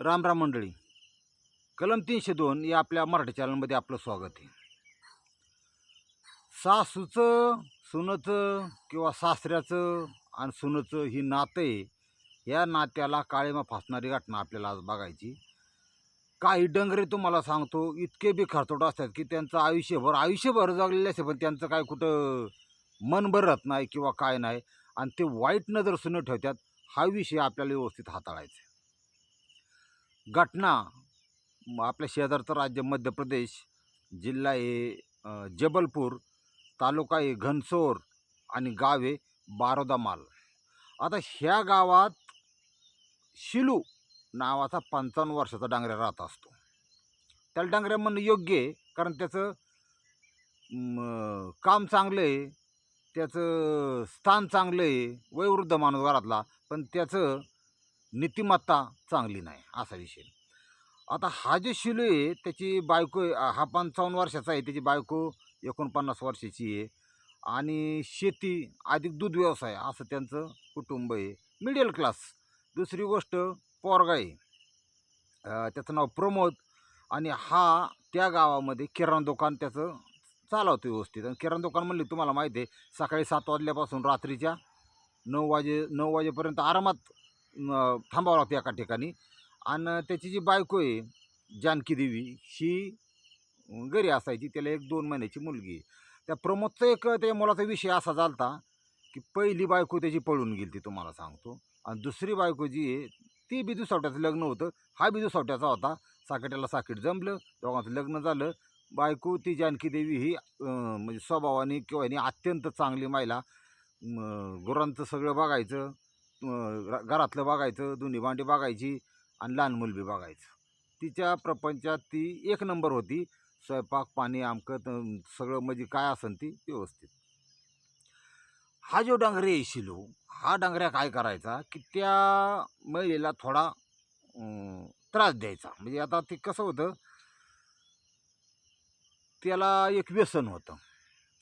रामराम मंडळी. कलम तीनशे दोन या आपल्या मराठी चॅनलमध्ये आपलं स्वागत आहे. सासूचं सुनचं किंवा सासऱ्याचं आणि सुनचं ही नातं आहे या नात्याला काळीमा फासणारी घटना आपल्याला आज बघायची. काही डंगरे तुम्हाला सांगतो इतके बी खर्चोट असतात की त्यांचं आयुष्यभर आयुष्यभर जगलेले असते पण त्यांचं काय कुठं मन भरत नाही किंवा काय नाही. आणि ते वाईट नजर सुनं ठेवतात हा विषय आपल्याला व्यवस्थित हाताळायचा घटना. आपल्या शेजारचं राज्य मध्य प्रदेश जिल्हा आहे जबलपूर तालुका आहे घनसोर आणि गाव आहे बारोदामाल आता ह्या गावात शिलू नावाचा पंचावन्न वर्षाचा डांगऱ्या राहत असतो. त्याला डांगऱ्या म्हणणं योग्य आहे कारण त्याचं काम चांगलं आहे त्याचं स्थान चांगलं आहे वयोवृद्ध माणूस घरातला पण त्याचं नीतिमत्ता चांगली नाही असा विषय. आता हा जे शिलू आहे त्याची बायको आहे, हा पंचावन्न वर्षाचा आहे त्याची बायको एकोणपन्नास वर्षाची आहे आणि शेती अधिक दूध व्यवसाय असं त्यांचं कुटुंब आहे. मिडल क्लास दुसरी गोष्ट पोरगा आहे. त्याचं नाव प्रमोद आणि हा त्या गावामध्ये किराणा दुकान त्याचं चालवतो व्यवस्थित. आणि किराणा दुकान म्हणले तुम्हाला माहिती आहे सकाळी सात वाजल्यापासून रात्रीच्या नऊ वाजे नऊ वाजेपर्यंत आरामात थांबावं लागतं एका ठिकाणी. आणि त्याची जी बायको आहे जानकी देवी ही घरी असायची त्याला एक दोन महिन्याची मुलगी आहे. त्या प्रमोदचा एक त्या मुलाचा विषय असा झालता की पहिली बायको त्याची पळून गेली ती तुम्हाला सांगतो. आणि दुसरी बायको जी आहे ती बी दुसवट्याचं लग्न होतं हा बी दुसवट्याचा होता. साकेट्याला साकेट जमलं दोघांचं लग्न झालं. बायको ती जानकी देवी ही म्हणजे स्वभावाने किंवा अत्यंत चांगली महिला. गुरांचं सगळं बघायचं. घरातलं बघायचं दोन्ही भांडी बघायची आणि लहान मुल बी बघायचं. तिच्या प्रपंचात ती एक नंबर होती. स्वयंपाक पाणी आमकं सगळं म्हणजे काय असन ती व्यवस्थित. हा जो डांगरे आहे हो, हा डांगऱ्या काय करायचा की त्या महिलेला थोडा त्रास द्यायचा. म्हणजे आता ते कसं होतं त्याला एक व्यसन होतं.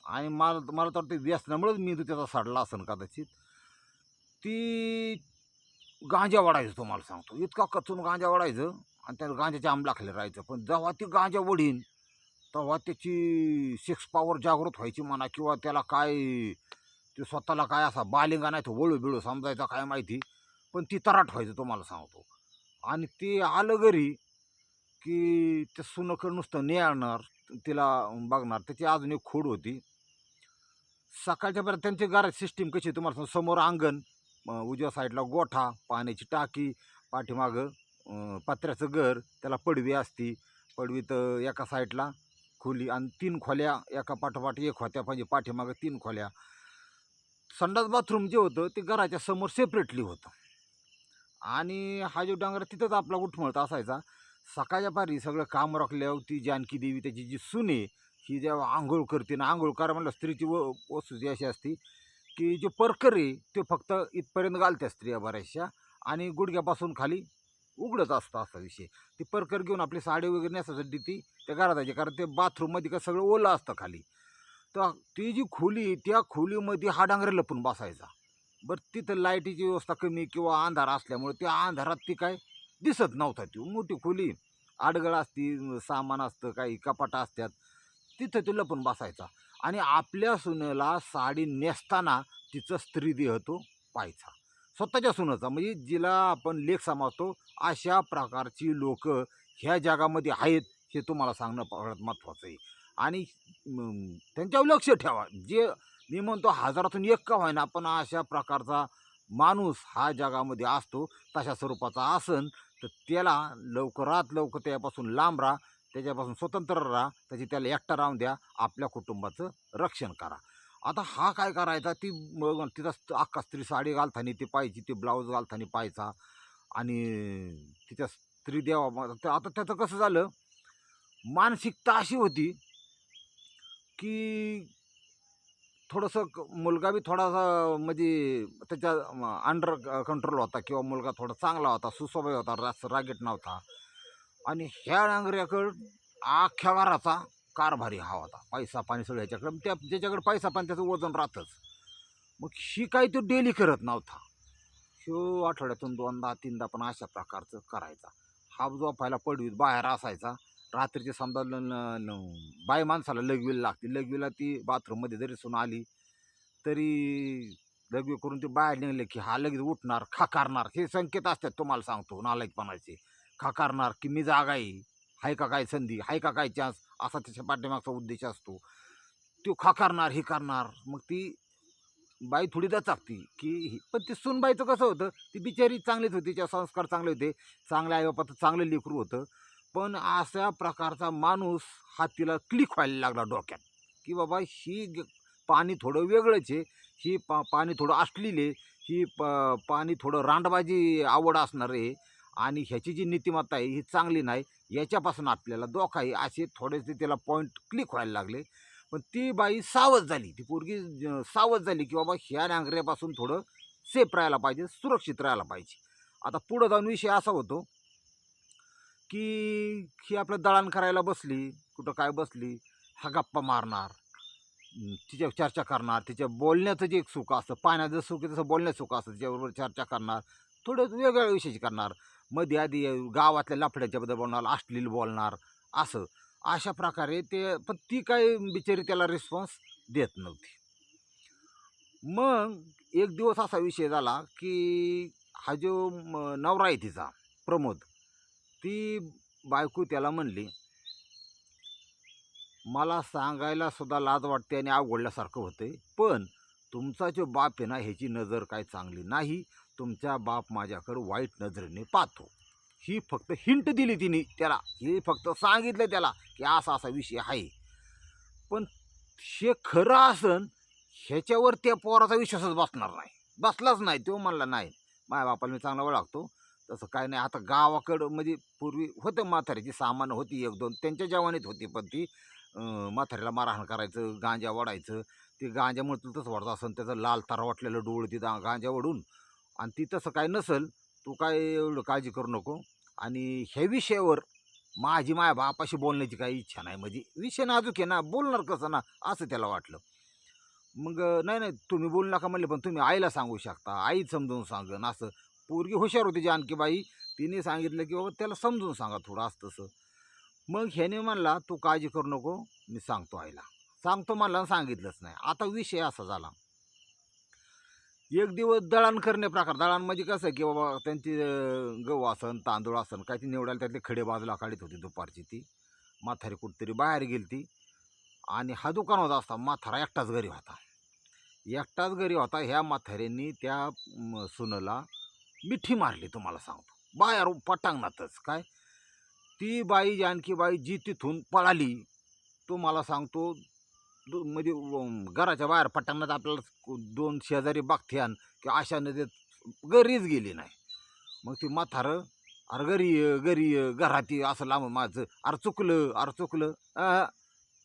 आणि मला मला तर ते व्यसनामुळेच मी त्याचा साडला असन कदाचित. ती गांजा वडायचं तुम्हाला सांगतो. इतका कचून गांजा वडायचं आणि त्या गांजाच्या आंबलाखाली राहायचं. पण जेव्हा ती गांजा वढीन तेव्हा त्याची सिक्स पॉवर जागृत व्हायची म्हणा किंवा त्याला काय ते स्वतःला काय असा बालिंगा नाही तो वळू बिळू समजायचा काय माहिती. पण ती तराट व्हायचं तुम्हाला सांगतो. आणि ते आलं घरी की ते सुनकडं नुसतं नेणार तिला बघणार. त्याची अजून एक खोड होती. सकाळच्या पर्यंत त्यांची गार सिस्टीम कशी तुम्हाला समोर अंगण उजव्या साईडला गोठा पाण्याची टाकी पाठीमागं पत्र्याचं घर त्याला पडवी असती. पडवीत एका साईडला खोली आणि तीन खोल्या एका पाठोपाठ एक होत्या म्हणजे पाठीमागं तीन खोल्या. संडास बाथरूम जे होतं ते घराच्या समोर सेपरेटली होतं. आणि हा जो डांगर तिथंच आपला उठमळत असायचा. सकाळच्या पारी सगळं काम राखल्यावर ती जानकी देवी त्याची जी सुने ही जेव्हा आंघोळ करते ना आंघोळ करा म्हणलं स्त्रीची व वस्तू जी अशी असती की जे परकर आहे ते फक्त इथपर्यंत घालत्या स्त्रिया बऱ्याचशा आणि गुडघ्यापासून खाली उघडत असतं असा विषय. ती परकर घेऊन आपली साडी वगैरे नेसासाठी ती त्या घरात जायची कारण ते बाथरूममध्ये का सगळं ओलं असतं खाली. तर ती जी खोली त्या खोलीमध्ये हा डांगरे लपून बसायचा. बरं तिथं लाईटीची व्यवस्था कमी किंवा अंधार असल्यामुळे त्या अंधारात ती काय दिसत नव्हता ती. मोठी खोली आडगळ असती सामान असतं काही कपाटा असतात. तिथं तो लपून बसायचा. आणि आपल्या सुनेला साडी नेसताना तिचं स्त्रीदेह तो पाहायचा. स्वतःच्या सुनाचा. म्हणजे जिला आपण लेख समजतो अशा प्रकारची लोक ह्या जगामध्ये आहेत हे तुम्हाला सांगणं फार महत्त्वाचं आहे. आणि त्यांच्यावर लक्ष ठेवा. जे मी म्हणतो हजारातून एक का होईना पण अशा प्रकारचा माणूस हा जगामध्ये असतो तशा स्वरूपाचा असन तर त्याला लवकरात लवकर त्यापासून लांब राहा. त्याच्यापासून स्वतंत्र राहा त्याची त्याला एकटा राहून द्या आपल्या कुटुंबाचं रक्षण करा. आता हा काय करायचा? ती मग तिचा स्त- अख्खा स्त्री साडी घालताना ती पाहायची ती ब्लाऊज घालताना पाहायचा आणि तिच्या स्त्री देवा आता त्याचं कसं झालं? मानसिकता अशी होती की थोडंसं क- मुलगा बी थोडासा म्हणजे त्याच्या अंडर कंट्रोल होता किंवा मुलगा थोडा चांगला होता सुस्वभावी होता रास रागीट नव्हता. आणि ह्या डांगऱ्याकडं आख्या घराचा कारभारी हा होता. पैसा पाणी सगळं ह्याच्याकडं. त्या ज्याच्याकडे पैसा पाणी त्याचं वजन राहतंच. मग ही काही तो डेली करत नव्हता. ह्यो आठवड्यातून दोनदा तीनदा पण अशा प्रकारचं करायचा. हा झोपायला पडवीत बाहेर असायचा. रात्रीचे समजा ल- बाई माणसाला लगवीला लागते. लगवीला ती बाथरूममध्ये जरी सून आली तरी लघवी करून ते बाहेर निघले की हा लगेच उठणार खाकारणार. हे संकेत असतात तुम्हाला सांगतो नालायकपणाचे खाकारणार की मी जागा आहे. हाय का काय संधी? हाय का काय चान्स असा त्याच्या पाठीमागचा उद्देश असतो. तो खाकारणार हे करणार? मग ती बाई थोडी दचाकती. की ही- पण ती सूनबाईचं कसं होतं? ती बिचारी चांगलीच होती. तिच्या संस्कार चांगले होते. चांगल्या आईबापाचं चांगलं लेकरू होतं. पण अशा प्रकारचा माणूस हा तिला क्लिक व्हायला लागला डोक्यात. की बाबा ही ग- पाणी थोडं वेगळंच आहे. ही पा पाणी थोडं असलेले आहे. ही प पाणी थोडं रांडबाजी आवड असणार आहे. आणि ह्याची जी नीतिमत्ता आहे ही चांगली नाही याच्यापासून आपल्याला धोका आहे. असे थोडेसे त्याला पॉईंट क्लिक व्हायला लागले. पण ती बाई सावध झाली. ती पोरगी सावध झाली की बाबा ह्या नांगऱ्यापासून थोडं सेफ राहायला पाहिजे सुरक्षित राहायला पाहिजे. आता पुढं जाऊन विषय असा होतो की ही आपलं दळण करायला बसली कुठं काय बसली हा गप्पा मारणार तिच्या चर्चा करणार तिच्या बोलण्याचं जे एक सुख असतं पाण्याचं सुख आहे तसं बोलण्याचं सुख असतं तिच्याबरोबर चर्चा करणार थोडं वेगळ्या विषयाची करणार. मध्ये आधी गावातल्या लफड्याच्याबद्दल बोलणार अश्लील बोलणार असं. अशा प्रकारे ते पण ती काय बिचारी त्याला रिस्पॉन्स देत नव्हती. मग एक दिवस असा विषय झाला की हा जो म- नवरा आहे तिचा प्रमोद ती बायको त्याला म्हणली मला सांगायला सुद्धा लाज वाटते आणि अवघडल्यासारखं होते पण तुमचा जो बाप आहे ना ह्याची नजर काय चांगली नाही. तुमचा बाप माझ्याकडं वाईट नजरेने पाहतो. ही फक्त हिंट दिली तिने त्याला. हे फक्त सांगितलं त्याला की असा असा विषय आहे. पण हे खरं असन ह्याच्यावर त्या पोराचा विश्वासच बसणार नाही. बसलाच नाही तो म्हणला नाही माझ्या बापाला मी चांगला ओळखतो. तसं काय नाही आता गावाकडं म्हणजे पूर्वी होतं म्हाताऱ्याची सामान होती एक दोन त्यांच्या जवानीत होती पण ती म्हाताऱ्याला मारहाण करायचं गांजा वाढायचं ते गांजामुळे म्हटलं तसं वाढत असं त्याचं लाल तारा वाटलेलं डोळ तिथं गांजा वडून आणि ती तसं काय नसल तू काय एवढं काळजी करू नको. आणि ह्या विषयावर माझी माया बापाशी बोलण्याची काही इच्छा नाही. म्हणजे विषय नाजूक आहे ना बोलणार कसं ना असं त्याला वाटलं. मग नाही नाही तुम्ही बोलू नका म्हणले पण तुम्ही आईला सांगू शकता आई समजून सांगन असं. पोरगी हुशार होती जानकी बाई तिने सांगितलं की बाबा त्याला समजून सांगा थोडं असं तसं. मग ह्याने म्हणला तू काळजी करू नको मी सांगतो आईला. सांगतो म्हणला सांगितलंच नाही. आता विषय असा झाला. एक दिवस दळण करणे प्रकार. दळण म्हणजे कसं आहे की बाबा त्यांची गहू असन तांदूळ असन काय ती निवडायला त्यातले खडे बाजूला काढत होती दुपारची ती. म्हातारी कुठतरी बाहेर गेली ती आणि हा दुकान होता असता म्हातारा एकटाच घरी होता. एकटाच घरी होता ह्या म्हाताऱ्यांनी त्या सुनला मिठी मारली तुम्हाला सांगतो. बाहेर पटांगणातच. काय? ती बाई जानकी बाई जी तिथून पळाली तुम्हाला सांगतो दो- म्हणजे अं, घराच्या बाहेर पटांगणात आपल्याला दोन शेजारी बघत्यान की अशा नदीत घरीच गेली नाही. मग ती म्हातारं अरे घरी ये, घरी ये, घरात ये असं लांब माझं. अरे चुकलं अरे चुकलं. अं,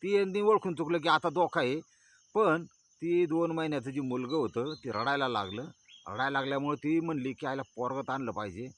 ती यांनी ओळखून चुकलं की आता धोका आहे. पण ती दोन महिन्याचं जे मुलगं होतं ते रडायला लागलं. रडायला लागल्यामुळे ती म्हणली की आयला पोरगत आणलं पाहिजे.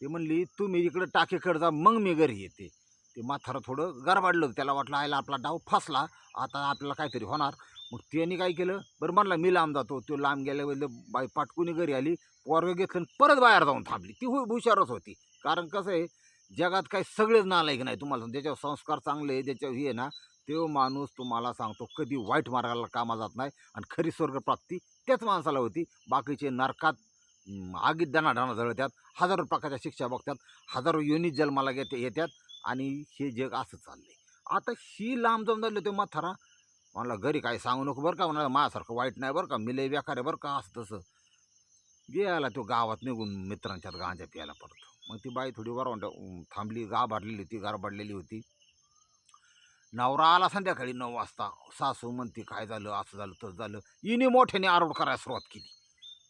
ती म्हणली तुम्ही इकडं टाकीकडे जा मग मी घरी येते. ते माथारं थोडं गरबाडलं. त्याला वाटलं आयला आपला डाव फसला. आता आपल्याला काहीतरी होणार. मग त्यांनी काय केलं? बरं म्हणला मी लांब जातो. तो लांब गेल्यावर बाई पाटकुनी घरी आली. पोरगं घेतलं आणि परत बाहेर जाऊन थांबली. ती हु हुशारच होती. कारण कसं आहे जगात काही सगळेच नालायक नाही तुम्हाला. ज्याच्यावर संस्कार चांगले आहे ज्याच्यावर हे आहे ना तो माणूस तुम्हाला सांगतो कधी वाईट मार्गाला कामा जात नाही आणि खरी स्वर्गप्राप्ती त्याच माणसाला होती. बाकीचे नरकात आगीत दाना जळतात हजारो प्रकारच्या शिक्षा बघतात. हजारो युनिट जन्माला येते येतात आणि हे जग असं चाललं आहे आता ही लांब जाऊन झाले ते म्हातारा म्हणला घरी काय सांगू नको बरं का? म्हणाला माझ्यासारखं वाईट नाही बरं का? मिले लय बेकार आहे बरं का? असं तसं. गेला तो गावात निघून मित्रांच्यात गांजा प्यायला पडतो. मग ती बाई थोडी वरवंट थांबली गा भरलेली होती गारबाडलेली होती. नवरा आला संध्याकाळी नऊ वाजता. सासू म्हणते काय झालं? असं झालं तसं झालं. हिने मोठ्याने आरोड करायला सुरुवात केली.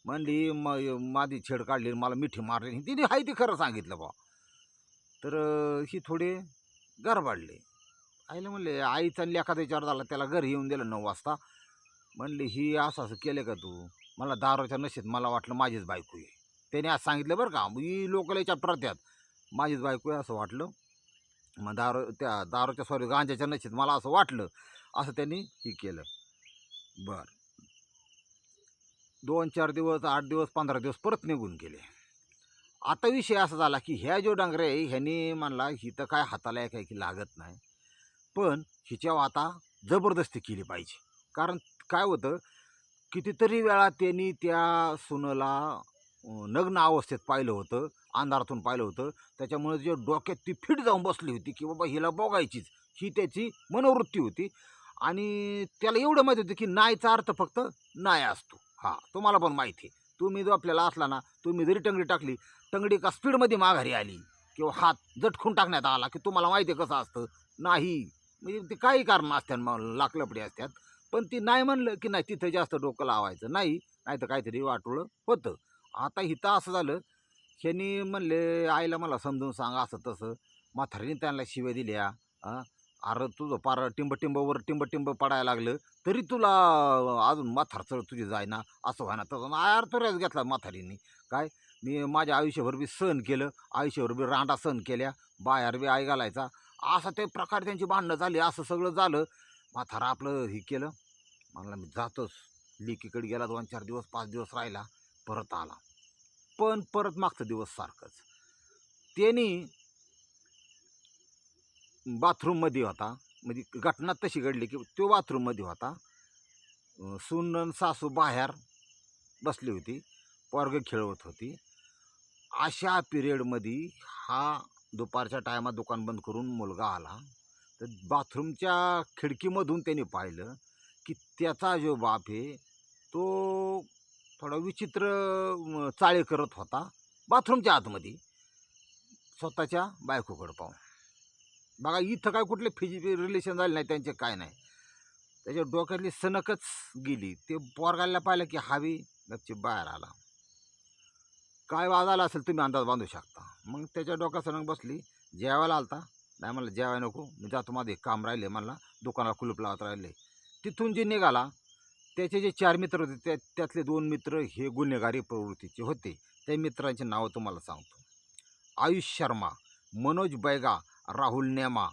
म्हणली म माझी छेड काढली मला मिठी मारली. तिने हाय ते खरं सांगितलं बा तर ही थोडे गरबाडले आईला म्हणले आईचा लेखाचा विचार झाला त्याला घरी येऊन दिलं नऊ वाजता. म्हणले ही असं असं केलं का तू? मला दारूच्या नशेत मला वाटलं माझीच बायको आहे. त्याने आज सांगितलं बरं का ही लोकल प्रत्यात माझीच बायको आहे असं वाटलं. मग दारू त्या दारूच्या सॉरी गांजाच्या नशेत मला असं वाटलं. असं त्यांनी हे केलं. बरं. दोन चार दिवस आठ दिवस पंधरा दिवस परत निघून गेले. आता विषय असा झाला की ह्या जो डांगरे आहे ह्यांनी म्हणला ही तर काय हाताला काय की लागत नाही. पण हिच्यावर आता जबरदस्ती केली पाहिजे. कारण काय होतं कितीतरी वेळा त्यांनी त्या सुनला नग्न अवस्थेत पाहिलं होतं अंधारातून पाहिलं होतं. त्याच्यामुळे जे डोक्यात ती फिट जाऊन बसली होती की बाबा हिला बघायचीच. ही त्याची मनोवृत्ती होती. आणि त्याला एवढं माहिती होतं की नाहीचा अर्थ फक्त नाही असतो. हा तुम्हाला पण माहिती आहे. तुम्ही जो आपल्याला असला ना तुम्ही जरी टंगडी टाकली टंगडी का स्पीडमध्ये माघारी आली किंवा हात झटकून टाकण्यात आला की तुम्हाला माहिती आहे कसं असतं? नाही. म्हणजे ते काही कारण असतात मग लाकलपडी असतात पण ती नाही म्हणलं की नाही तिथं जास्त डोकं लावायचं नाही नाही तर काहीतरी वाटोळं होतं. आता इथं असं झालं ह्यांनी म्हणले आईला मला समजून सांगा असं तसं. म्हातारीने त्यांना शिव्या दिल्या हां अरे तुझं पार टिंब टिंबवर टिंब टिंब पडायला लागलं तरी तुला अजून म्हातार चढ तुझी जायना असं व्हायना. तसं आर तुऱ्याच घेतला म्हातारीने. काय मी माझ्या आयुष्यभर बी सहन केलं आयुष्यभर बी रांडा सहन केल्या बाहेर बी आई घालायचा. असं ते प्रकारे त्यांची भांडणं झाली असं सगळं झालं. म्हातारा आपलं हे केलं म्हणलं मी जातोच. लेकीकडे गेला दोन चार दिवस पाच दिवस राहिला परत आला. पण परत मागचा दिवस सारखंच. त्यांनी बाथरूममध्ये होता. म्हणजे घटना तशी घडली की तो बाथरूममध्ये होता. सुनन सासू बाहेर बसली होती. पोरग खेळवत होती. अशा पिरियडमध्ये हा दुपारच्या टायमात दुकान बंद करून मुलगा आला. तर बाथरूमच्या खिडकीमधून त्याने पाहिलं की त्याचा जो बाप आहे तो थोडा विचित्र चाळी चाळे करत होता. बाथरूमच्या आतमध्ये. स्वतःच्या बायकोकडं पाहून. बघा इथं काय कुठले फिजिकल रिलेशन झाले नाही त्यांचे काय नाही. त्याच्या डोक्यातली सनकच गेली. ते पोरगायला पाहिलं की हावी नक्की बाहेर आला. काय वाज आला असेल तुम्ही अंदाज बांधू शकता. मग त्याच्या डोक्यात सनक बसली. जेवायला आलता. नाही म्हणलं जेवाय नको. मी जातो माझे काम राहिले म्हणला. दुकानाला कुलूप लावत राहिले. तिथून जे निघाला त्याचे जे चार मित्र होते त्या त्यातले दोन मित्र हे गुन्हेगारी प्रवृत्तीचे होते. त्या मित्रांचे नावं तुम्हाला सांगतो. आयुष शर्मा मनोज बैगा राहुल नेमा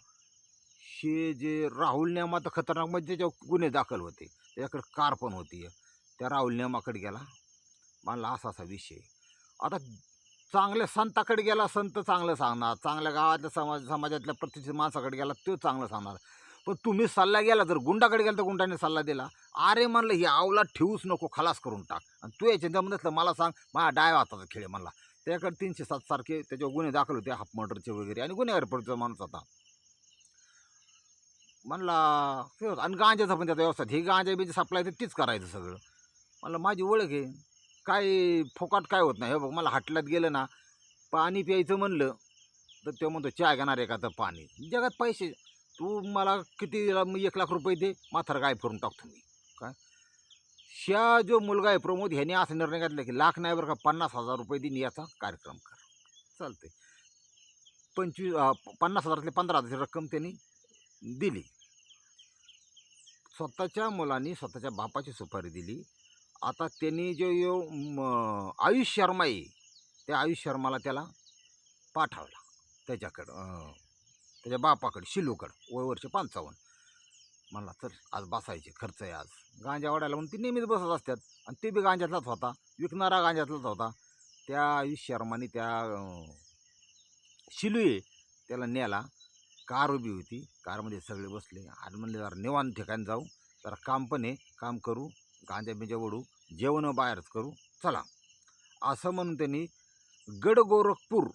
हे जे राहुल नेमा तर खतरनाक म्हणजे त्याच्यावर गुन्हे दाखल होते. त्याच्याकडे कार पण होती. त्या राहुल नेमाकडे गेला. मानला असा असा विषय. आता चांगल्या संताकडे गेला संत चांगलं सांगणार. चांगल्या गावातल्या समाज समाजातल्या प्रतिष्ठित माणसाकडे गेला तो चांगलं सांगणार. पण तुम्ही सल्ला गेला जर गुंडाकडे गेला तर गुंडाने सल्ला दिला. अरे म्हणलं ही आवला ठेवूच नको खलास करून टाक. आणि तू याच्या जमत मला सांग माझा डाय हाताचा खेळ म्हणला त्याकडे तीनशे सात सारखे त्याच्यावर गुन्हे दाखल होते हाफ मर्डरचे वगैरे. आणि गुन्हेगार पडतो माणूस आता म्हणला ते होतं. आणि गांजाचा पण त्याचा व्यवस्था ही गांजा बिजा सप्लाय तर तीच करायचं सगळं. म्हणलं माझी ओळख आहे. काय फोकाट काय होत नाही. हे बघ मला हाटल्यात गेलं ना पाणी प्यायचं म्हणलं तर ते म्हणतो चहा घेणार आहे का तर पाणी? जगात पैसे. तू मला किती एक लाख रुपये दे. माथार गाय फिरून टाकतो मी. शा जो मुलगा आहे प्रमोद ह्याने असा निर्णय घेतला की लाख नाही बरं का पन्नास हजार रुपये दिन याचा कार्यक्रम कर. चालते पंचवीस पन्नास हजारातले पंधरा हजाराची रक्कम त्यांनी दिली. स्वतःच्या मुलांनी स्वतःच्या बापाची सुपारी दिली. आता त्यांनी जो यो आयुष शर्मा आहे त्या आयुष शर्माला त्याला पाठवला. त्याच्याकडं त्याच्या बापाकडे शिलूकडं वय वर्ष पंचावन्न. म्हणला तर आज बसायचे खर्च आहे आज. गांजा वाढायला म्हणून ती नेहमीच बसत असतात आणि ते बी गांजातलाच होता. विकणारा गांजातलाच होता. त्या आयुष शर्माने त्या शिलुये त्याला नेला कार उभी होती. कारमध्ये सगळे बसले. आज म्हणले जरा निवांत ठिकाणी जाऊ. जरा काम पण आहे. काम करू. गांजा बिंजा ओढू. जेवण बाहेरच करू. चला. असं म्हणून त्यांनी गड गोरखपूर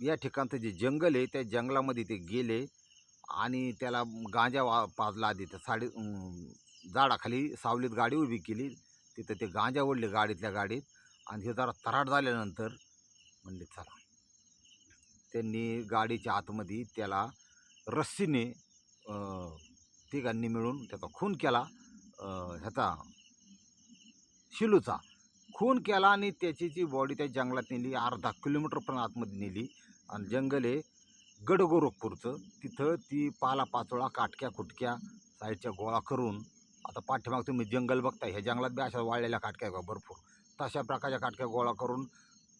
या ठिकाणचं जे जंगल आहे त्या जंगलामध्ये ते गेले. आणि त्याला गांजा वा पाजला आधी. तर साडी झाडाखाली सावलीत गाडी उभी केली. तिथं ते गांजा ओढले गाडीतल्या गाडीत आणि हे जरा तराट झाल्यानंतर म्हणले चला. त्यांनी गाडीच्या आतमध्ये त्याला रस्सीने तिघांनी मिळून त्याचा खून केला. ह्याचा शिलूचा खून केला आणि त्याची जी बॉडी त्या जंगलात नेली अर्धा किलोमीटर पण आतमध्ये नेली. आणि जंगल आहे गडगोरखपूरचं. तिथं ती पाला पाचोळा काटक्या कुटक्या साईडच्या गोळा करून आता पाठीमाग तुम्ही जंगल बघता ह्या जंगलात बी अशा वाळलेल्या काटक्या का भरपूर. तशा प्रकारच्या काटक्या गोळा करून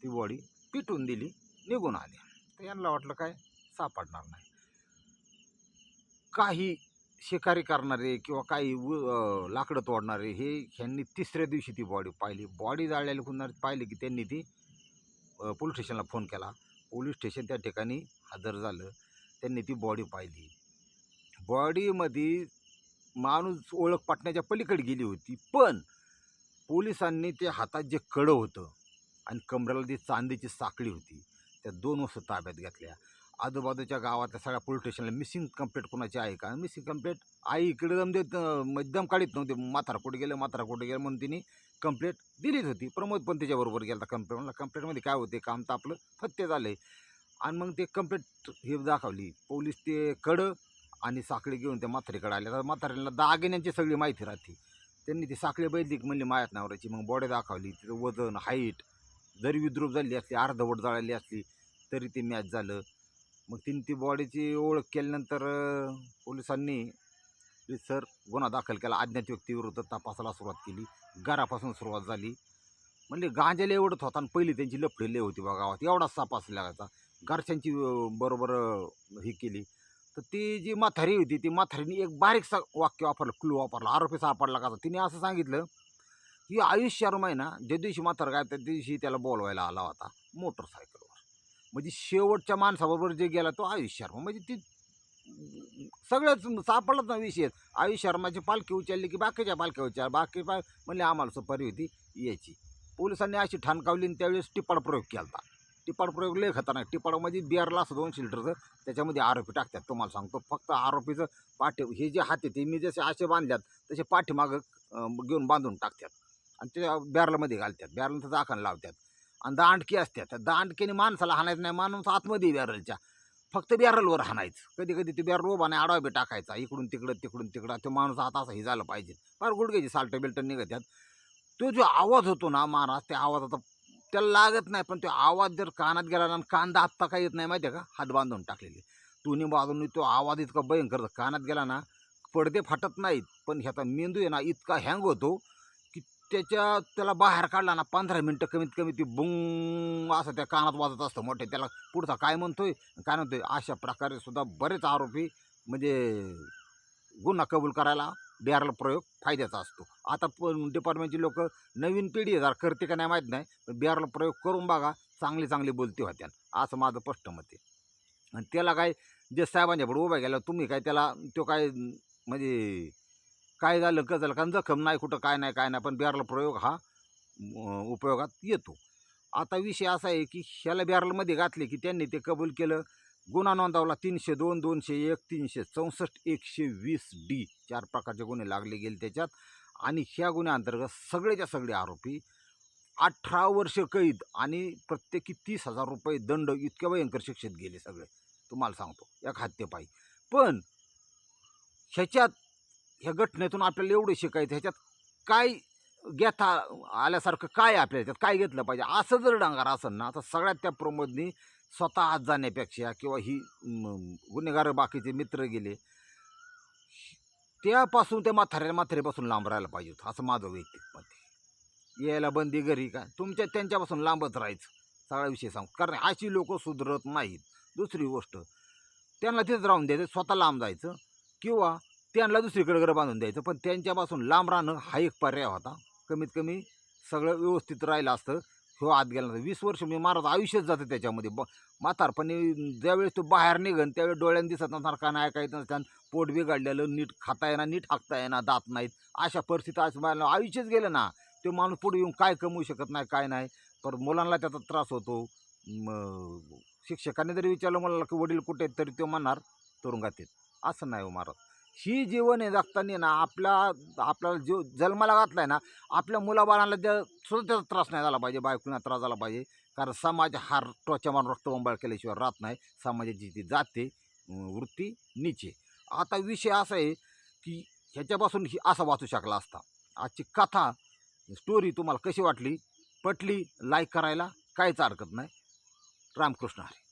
ती बॉडी पिटून दिली निघून आली. तर यांना वाटलं काय? सापडणार नाही. काही शिकारी करणारे किंवा काही लाकडं तोडणारे हे ह्यांनी तिसऱ्या दिवशी ती बॉडी पाहिली. बॉडी जाळलेली कुणाला पाहिली की त्यांनी ती पोलीस स्टेशनला फोन केला. पोलीस स्टेशन त्या ठिकाणी हजर झालं. त्यांनी ती बॉडी पाहिली. बॉडीमध्ये माणूस ओळख पाटण्याच्या पलीकडे गेली होती. पण पोलिसांनी ते हातात जे कडं होतं आणि कमरेला जी चांदीची साखळी होती त्या दोन वस्तू ताब्यात घेतल्या. आजूबाजूच्या गावातल्या सगळ्या पोलीस स्टेशनला मिसिंग कंप्लेंट कोणाची आहे का? मिसिंग कंप्लेंट आई इकडे दम देत मध्यम काढीत नव्हते. म्हातारा कुठे गेलं म्हातारा कुठे गेलं म्हणून तिने कंप्लेंट दिलीच होती. प्रमोद पण त्याच्याबरोबर गेला कंप्लेंट म्हणलं कंप्लेंटमध्ये काय होते काम तर आपलं फत्ते झालं. आहे आणि मग ते कंप्लेंट हे दाखवली. पोलीस ते कडं आणि साखळी घेऊन त्या म्हातारीकडे आल्या तर म्हातारीला दागिन्यांची सगळी माहिती राहते. त्यांनी ती साखळी बैठली म्हणली मायात नावराची मग बॉडी दाखवली. तिचं वजन हाईट जरी विद्रूप झाली असली अर्धवट जळाली असली तरी ते मॅच झालं. मग तिने ती बॉडीची ओळख केल्यानंतर पोलिसांनी सर गुन्हा दाखल केला. अज्ञात व्यक्तीविरुद्ध तपासाला सुरुवात केली. घरापासून सुरुवात झाली. म्हणजे गांजेला एवढंच होता आणि पहिली त्यांची लफडी लय होती बा गावात एवढाच सापास लागायचा घरच्यांची बरोबर ही केली. तर ती जी माथारी होती ती म्हातारीने एक बारीकसा वाक्य वापरलं क्लू वापरला. आरोपी सापडला का तिने असं सांगितलं की आयुष शर्मा आहे ना ज्या दिवशी म्हातारा काय त्या दिवशी त्याला बोलवायला आला होता मोटरसायकलवर. म्हणजे शेवटच्या माणसाबरोबर जे गेला तो आयुष शर्मा म्हणजे ती सगळंच सापडलंच ना विषय. आयुष शर्माची पालखी उचलली की बाकीच्या पालख्या उचल. बाकी पा म्हणले आम्हाला सुपारी होती यायची. पोलिसांनी अशी ठाणकावली आणि त्यावेळेस टिपाड प्रयोग केला होता टिपाड प्रयोग लय खतरनाक. टिपाडमध्ये बिअरला असं दोन शिल्टरचं त्याच्यामध्ये आरोपी टाकतात तुम्हाला सांगतो. फक्त आरोपीचं पाठी हे जे हात आहे ते मी जसे असे बांधल्यात तसे पाठीमागं घेऊन बांधून टाकतात. आणि ते बॅरलमध्ये घालतात. बॅरलचं झाकण लावतात. आणि दांडकी असतात. त्या दांडकीने माणसाला हाणायचं नाही. माणूस आतमध्ये बॅरलच्या. फक्त बॅरलवर हाणायचं. कधी कधी ते बॅरल उभा नाही आडवा बी टाकायचा. इकडून तिकडं तिकडून तिकडं. तो माणूस आता असं हे झालं पाहिजे. फार गुडघ्याची साल्ट बिल्ट निघत्यात. तो जो आवाज होतो ना महाराज त्या आवाजाचा त्याला लागत नाही. पण तो आवाज जर कानात गेला ना आणि कांदा आत्ता काय येत नाही माहिती आहे का? हात बांधून टाकलेले. दोन्ही बाजून तो आवाज इतका भयंकर कानात गेला ना पडदे फाटत नाहीत. पण ह्याचा मेंदू आहे ना इतका हँग होतो. त्याच्या त्याला बाहेर काढला ना पंधरा मिनटं कमीत कमी ती बुंग असं त्या कानात वाजत असतं मोठे. त्याला पुढचा काय म्हणतोय? काय म्हणतोय? अशा प्रकारे सुद्धा बरेच आरोपी म्हणजे गुन्हा कबूल करायला बिहारला प्रयोग फायद्याचा असतो. आता पण डिपार्टमेंटची लोक नवीन पिढी जर करते का नाही माहीत नाही पण बिहारला प्रयोग करून बघा चांगली चांगली बोलती होत्या. असं माझं स्पष्ट मत आहे. आणि त्याला काय जे साहेबांच्या उभा गेला तुम्ही काय त्याला तो काय म्हणजे काय झालं कसं झालं कारण जखम नाही कुठं काय नाही काय नाही पण बॅरल प्रयोग हा उपयोगात येतो. आता विषय असा आहे की ह्याला बॅरलमध्ये घातले की त्यांनी ते कबूल केलं गुन्हा नोंदवला तीनशे दोन दोनशे एक तीनशे चौसष्ट एकशे वीस डी चार प्रकारचे गुन्हे लागले गेले त्याच्यात. आणि ह्या गुन्ह्याअंतर्गत सगळेच्या सगळे आरोपी अठरा वर्ष कैद आणि प्रत्येकी तीस हजार रुपये दंड इतक्या भयंकर शिक्षेत गेले सगळे. तुम्हाला सांगतो एक खाद्यपायी पण ह्याच्यात ह्या घटनेतून आपल्याला एवढं शिकायचं ह्याच्यात काय घेता आल्यासारखं काय आपल्या ह्याच्यात काय घेतलं पाहिजे? असं जर डांगार असेल ना तर सगळ्यात त्या प्रमोदनी स्वतः आत जाण्यापेक्षा किंवा ही गुन्हेगार बाकीचे मित्र गेले त्यापासून त्या म्हाताऱ्या म्हाताऱ्यापासून लांब राहायला पाहिजे होतं असं माझं वैयक्तिक मत आहे. यायला बंदी घरी का? तुमच्या त्यांच्यापासून लांबच राहायचं सगळा विषय सांग. कारण अशी लोक सुधरत नाहीत. दुसरी गोष्ट त्यांना तिथंच राहून द्यायचं स्वतः लांब जायचं किंवा त्यांना दुसरीकडे घर बांधून द्यायचं. पण त्यांच्यापासून लांब राहणं हा एक पर्याय होता. कमीत कमी सगळं व्यवस्थित राहिलं असतं. हो आत गेला वीस वर्ष मी महाराज आयुष्यच जातं त्याच्यामध्ये. ब म्हातारपणी ज्यावेळेस तो बाहेर निघन त्यावेळेस डोळ्यानं दिसत नसणार का नाही ऐकायचं नसताना पोट बिघडलेलं नीट खाता येणार नीट हाकता येणार दात नाहीत. अशा परिस्थिती असं आयुष्यच गेलं ना. तो माणूस पुढे येऊन काय कमवू शकत नाही काय नाही. पर मुलांना त्याचा त्रास होतो. शिक्षकांनी जरी विचारलं मुलाला की वडील कुठे आहेत? तरी तो म्हणणार तुरुंगात आहेत. असं नाही हो महाराज. ही जीवन आहे जगताना ना आपला आपल्याला जीव जन्माला घातला आहे ना आपल्या मुलाबाळांना त्या सुद्धा त्याचा त्रास नाही झाला पाहिजे बायकोना त्रास झाला पाहिजे. कारण समाज हा टोच्या मारून रक्तबंबाळ केल्याशिवाय राहत नाही. समाजाची ती जाते वृत्ती नीचे आता विषय असा आहे की ह्याच्यापासून ही असा वाचू शकला असता. आजची कथा स्टोरी तुम्हाला कशी वाटली? पटली? लाईक करायला काहीच हरकत नाही. रामकृष्ण हरी.